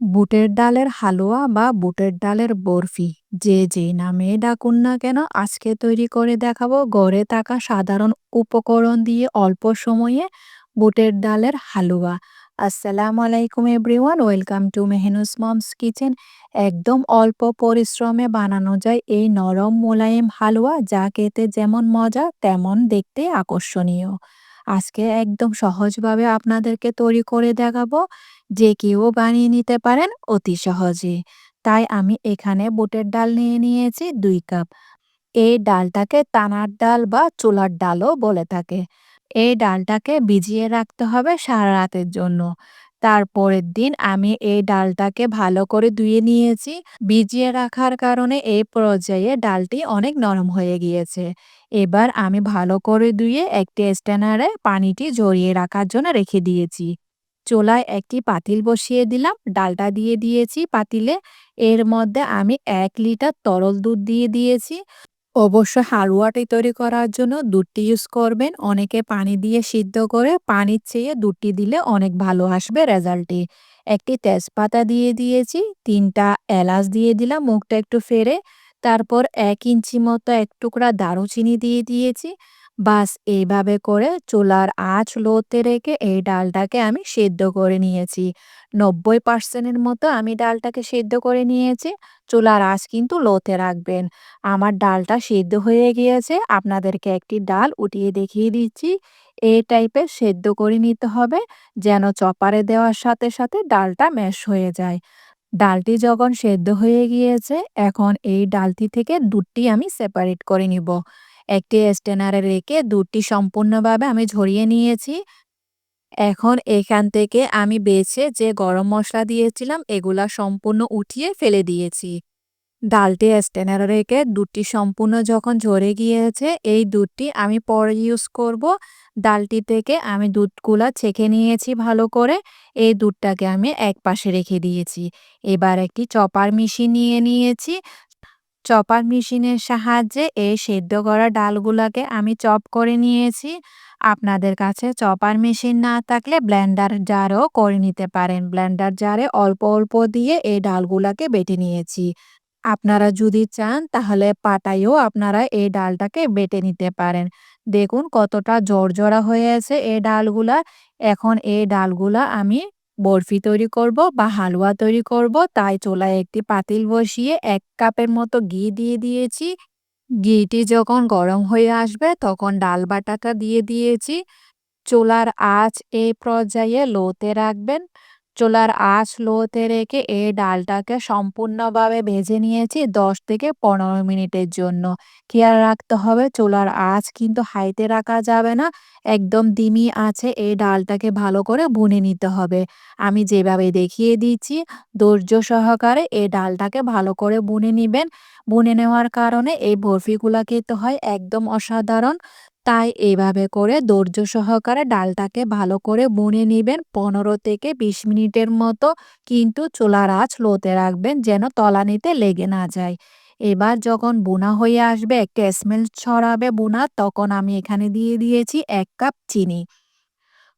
বুটের ডালের হালুয়া বা বুটের ডালের বরফি, যে যেই নামে ডাকুন না কেন আজকে তৈরি করে দেখাবো গড়ে থাকা সাধারণ উপকরণ দিয়ে অল্প সময়ে বুটের ডালের হালুয়া। আসসালামু আলাইকুম everyone, welcome to Mehnus mom's kitchen. একদম অল্প পরিশ্রমে বানানো যায় এই নরম মোলায়েম হালুয়া, যা খেতে যেমন মজা তেমন দেখতে আকর্ষণীয়। আজকে একদম সহজভাবে আপনাদেরকে তৈরি করে দেখাবো যে কেউ বানিয়ে নিতে পারেন অতি সহজে। তাই আমি এখানে বুটের ডাল নিয়ে নিয়েছি দুই কাপ। এই ডালটাকে তানার ডাল বা চুলার ডালও বলে থাকে। এই ডালটাকে ভিজিয়ে রাখতে হবে সারা রাতের জন্য। তারপরের দিন আমি এই ডালটাকে ভালো করে ধুয়ে নিয়েছি। ভিজিয়ে রাখার কারণে এই পর্যায়ে ডালটি অনেক নরম হয়ে গিয়েছে। এবার আমি ভালো করে ধুয়ে একটি স্ট্যানারে পানিটি জড়িয়ে রাখার জন্য রেখে দিয়েছি। চোলায় একটি পাতিল বসিয়ে দিলাম। ডালটা দিয়ে দিয়েছি পাতিলে। এর মধ্যে আমি এক লিটার তরল দুধ দিয়ে দিয়েছি। অবশ্য হালুয়াটি তৈরি করার জন্য দুধটি ইউজ করবেন। অনেকে পানি দিয়ে সিদ্ধ করে পানির চেয়ে দুধটি দিলে অনেক ভালো আসবে রেজাল্টটি একটি তেজপাতা দিয়ে দিয়েছি, তিনটা এলাচ দিয়ে দিলাম, মুখটা একটু ফেরে। তারপর এক ইঞ্চি মতো এক টুকরা দারুচিনি দিয়ে দিয়েছি। বাস এইভাবে করে চুলার আঁচ লোতে রেখে এই ডালটাকে আমি সেদ্ধ করে নিয়েছি। নব্বই পার্সেন্টের মতো আমি ডালটাকে সেদ্ধ করে নিয়েছি। চুলার আঁচ কিন্তু লোতে রাখবেন। আমার ডালটা সেদ্ধ হয়ে গিয়েছে। আপনাদেরকে একটি ডাল উঠিয়ে দেখিয়ে দিচ্ছি। এই টাইপের সেদ্ধ করে নিতে হবে। যেন চপারে দেওয়ার সাথে সাথে ডালটা ম্যাশ হয়ে যায়। ডালটি যখন সেদ্ধ হয়ে গিয়েছে, এখন এই ডালটি থেকে দুধটি আমি সেপারেট করে নিব। একটি স্টেনারে রেখে দুধটি সম্পূর্ণভাবে আমি ঝরিয়ে নিয়েছি। এখন এখান থেকে আমি বেছে যে গরম মশলা দিয়েছিলাম, এগুলা সম্পূর্ণ উঠিয়ে ফেলে দিয়েছি। ডালটি স্টেনারে রেখে দুধটি সম্পূর্ণ যখন ঝরে গিয়েছে, এই দুধটি আমি পরে ইউজ করব। ডালটি থেকে আমি দুধগুলা ছেঁকে নিয়েছি ভালো করে। এই দুধটাকে আমি এক পাশে রেখে দিয়েছি। এবার একটি চপার মেশিন নিয়ে নিয়েছি। চপার মেশিনের সাহায্যে এই সেদ্ধ করা ডালগুলাকে আমি চপ করে নিয়েছি। আপনাদের কাছে চপার মেশিন না থাকলে ব্লেন্ডার জারও করে নিতে পারেন। ব্লেন্ডার জারে অল্প অল্প দিয়ে এই ডালগুলাকে বেটে নিয়েছি। আপনারা যদি চান, তাহলে পাটায়ও আপনারা এই ডালটাকে বেটে নিতে পারেন। দেখুন কতটা জর্জরা হয়ে আছে এই ডালগুলা। এখন এই ডালগুলা আমি বরফি তৈরি করব বা হালুয়া তৈরি করব। তাই চুলায় একটি পাতিল বসিয়ে এক কাপের মতো ঘি দিয়ে দিয়েছি। ঘিটি যখন গরম হয়ে আসবে, তখন ডাল বাটাটা দিয়ে দিয়েছি। চুলার আঁচ এই পর্যায়ে লোতে রাখবেন। চুলার আঁচ লোতে রেখে এই ডালটাকে সম্পূর্ণভাবে ভেজে নিয়েছি দশ থেকে পনেরো মিনিটের জন্য। খেয়াল রাখতে হবে চুলার আঁচ কিন্তু হাইতে রাখা যাবে না, একদম দিমি আছে এই ডালটাকে ভালো করে বুনে নিতে হবে। আমি যেভাবে দেখিয়ে দিচ্ছি, ধৈর্য সহকারে এই ডালটাকে ভালো করে বুনে নিবেন। বুনে নেওয়ার কারণে এই বরফিগুলা খেতে হয় একদম অসাধারণ। তাই এইভাবে করে ধৈর্য সহকারে ডালটাকে ভালো করে বুনে নেবেন পনেরো থেকে বিশ মিনিটের মতো। কিন্তু চুলার আঁচ লোতে রাখবেন যেন তলানিতে লেগে না যায়। এবার যখন বোনা হয়ে আসবে একটা স্মেল ছড়াবে বোনা, তখন আমি এখানে দিয়ে দিয়েছি এক কাপ চিনি।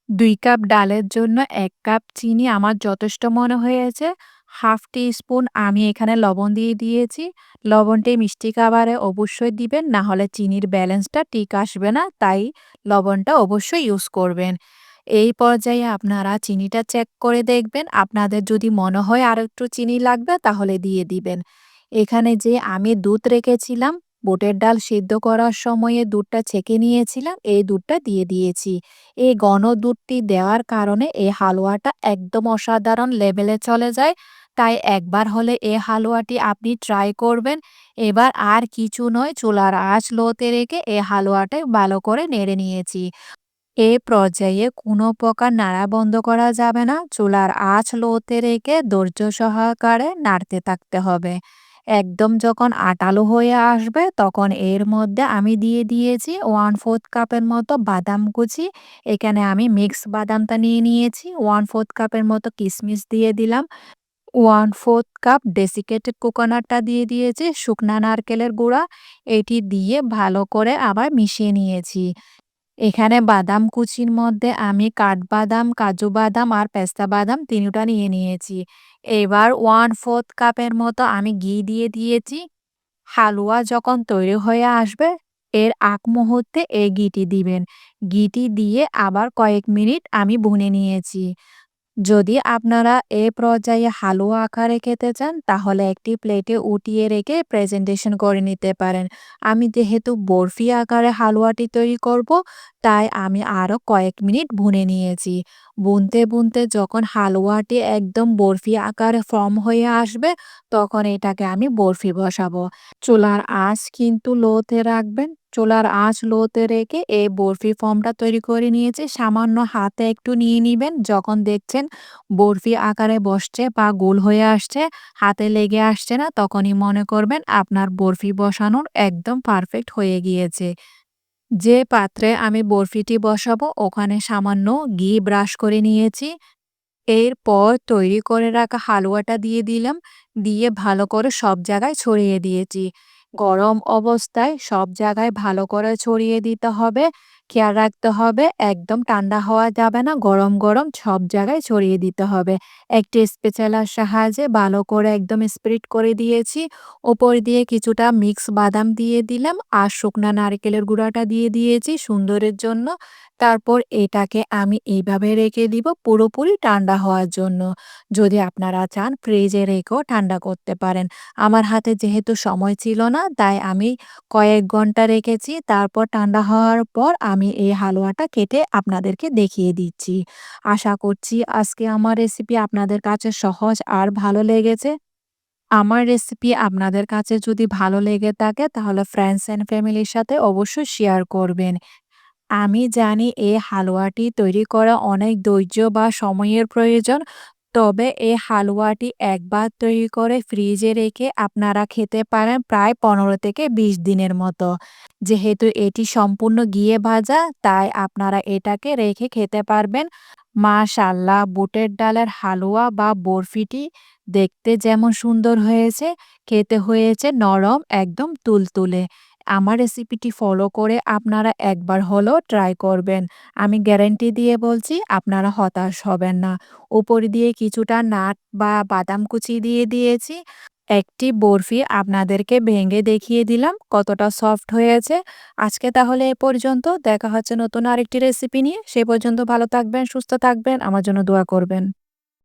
দুই কাপ ডালের জন্য এক কাপ চিনি। আমার যথেষ্ট মনে হয়েছে। হাফ টি স্পুন আমি এখানে লবণ দিয়ে দিয়েছি। লবণটি মিষ্টি খাবারে অবশ্যই দিবেন, না হলে চিনির ব্যালেন্সটা ঠিক আসবে না, তাই লবণটা অবশ্যই ইউজ করবেন। এই পর্যায়ে আপনারা চিনিটা চেক করে দেখবেন। আপনাদের যদি মনে হয় আর একটু চিনি লাগবে, তাহলে দিয়ে দিবেন। এখানে যে আমি দুধ রেখেছিলাম, বুটের ডাল সিদ্ধ করার সময়ে দুধটা ছেঁকে নিয়েছিলাম, এই দুধটা দিয়ে দিয়েছি। এই ঘন দুধটি দেওয়ার কারণে এই হালুয়াটা একদম অসাধারণ লেভেলে চলে যায়। তাই একবার হলে এ হালুয়াটি আপনি ট্রাই করবেন। এবার আর কিছু নয়, চুলার আঁচ লোতে রেখে এ হালুয়াটা ভালো করে নেড়ে নিয়েছি। এ পর্যায়ে কোনো প্রকার নাড়া বন্ধ করা যাবে না। চুলার আঁচ লোতে রেখে ধৈর্য সহকারে নাড়তে থাকতে হবে। একদম যখন আটালো হয়ে আসবে, তখন এর মধ্যে আমি দিয়ে দিয়েছি ওয়ান ফোর্থ কাপের মতো বাদাম কুচি। এখানে আমি মিক্স বাদামটা নিয়ে নিয়েছি। ওয়ান ফোর্থ কাপের মতো কিশমিশ দিয়ে দিলাম। ওয়ান ফোর্থ কাপ ডেসিকেটেড কোকোনাটটা দিয়ে দিয়েছি শুকনা নারকেলের গুঁড়া এটি দিয়ে ভালো করে আবার মিশিয়ে নিয়েছি এখানে বাদাম কুচির মধ্যে আমি কাঠবাদাম, কাজু বাদাম আর পেস্তা বাদাম ৩ টা নিয়ে নিয়েছি। এবার 1/4 কাপের মতো আমি ঘি দিয়ে দিয়েছি। হালুয়া যখন তৈরি হয়ে আসবে এর আগ মুহূর্তে এই ঘিটি দিবেন। ঘিটি দিয়ে আবার কয়েক মিনিট আমি ভুনে নিয়েছি। যদি আপনারা এ পর্যায়ে হালুয়া আকারে খেতে চান, তাহলে একটি প্লেটে উঠিয়ে রেখে প্রেজেন্টেশন করে নিতে পারেন। আমি যেহেতু বরফি আকারে হালুয়াটি তৈরি করব, তাই আমি আরও কয়েক মিনিট ভুনে নিয়েছি। বুনতে বুনতে যখন হালুয়াটি একদম বরফি আকারে ফর্ম হয়ে আসবে, তখন এটাকে আমি বরফি বসাবো। চুলার আঁচ কিন্তু লোতে রাখবেন। চুলার আঁচ লোতে রেখে এই বরফি ফর্মটা তৈরি করে নিয়েছি। সামান্য হাতে একটু নিয়ে নিবেন। যখন দেখছেন বরফি আকারে বসছে বা গোল হয়ে আসছে, হাতে লেগে আসছে না তখনই মনে করবেন আপনার বরফি বসানোর একদম পারফেক্ট হয়ে গিয়েছে। যে পাত্রে আমি বরফিটি বসাবো ওখানে সামান্য ঘি ব্রাশ করে নিয়েছি। এরপর তৈরি করে রাখা হালুয়াটা দিয়ে দিলাম। দিয়ে ভালো করে সব জায়গায় ছড়িয়ে দিয়েছি। গরম অবস্থায় সব জায়গায় ভালো করে ছড়িয়ে দিতে হবে। খেয়াল রাখতে হবে একদম ঠান্ডা হওয়া যাবে না। গরম, গরম সব জায়গায় ছড়িয়ে দিতে হবে। একটি স্প্যাচুলার সাহায্যে ভালো করে একদম স্প্রেড করে দিয়েছি। ওপর দিয়ে কিছুটা মিক্স বাদাম দিয়ে দিলাম আর শুকনা নারকেলের গুঁড়াটা দিয়ে দিয়েছি সুন্দরের জন্য। তারপর এটাকে আমি এইভাবে রেখে দিব পুরোপুরি ঠান্ডা হওয়ার জন্য। যদি আপনারা চান ফ্রিজে রেখেও ঠান্ডা করতে পারেন। আমার হাতে যেহেতু সময় ছিল না তাই আমি কয়েক ঘণ্টা রেখেছি। তারপর ঠান্ডা হওয়ার পর আমি এই হালুয়াটা কেটে আপনাদেরকে দেখিয়ে দিচ্ছি। আশা করছি আজকে আমার রেসিপি আপনাদের কাছে সহজ আর ভালো লেগেছে। আমার রেসিপি আপনাদের কাছে যদি ভালো লেগে থাকে তাহলে ফ্রেন্ডস অ্যান্ড ফ্যামিলির সাথে অবশ্যই শেয়ার করবেন। আমি জানি এই হালুয়াটি তৈরি করা অনেক ধৈর্য বা সময়ের প্রয়োজন। তবে এই হালুয়াটি একবার তৈরি করে ফ্রিজে রেখে আপনারা খেতে পারেন প্রায় ১৫ থেকে ২০ দিনের মতো। যেহেতু এটি সম্পূর্ণ ঘিয়ে ভাজা তাই আপনারা এটাকে রেখে খেতে পারবেন। মাশাআল্লাহ! বুটের ডালের হালুয়া বা বরফিটি দেখতে যেমন সুন্দর হয়েছে, খেতে হয়েছে নরম একদম তুলতুলে। আমার রেসিপিটি ফলো করে আপনারা একবার হলেও ট্রাই করবেন। আমি গ্যারেন্টি দিয়ে বলছি আপনারা হতাশ হবেন না। উপর দিয়ে কিছুটা নাট বা বাদাম কুচি দিয়ে দিয়েছি। একটি বরফি আপনাদেরকে ভেঙে দেখিয়ে দিলাম কতটা সফট হয়েছে। আজকে তাহলে এ পর্যন্ত। দেখা হচ্ছে নতুন আরেকটি রেসিপি নিয়ে। সে পর্যন্ত ভালো থাকবেন, সুস্থ থাকবেন। আমার জন্য দোয়া করবেন।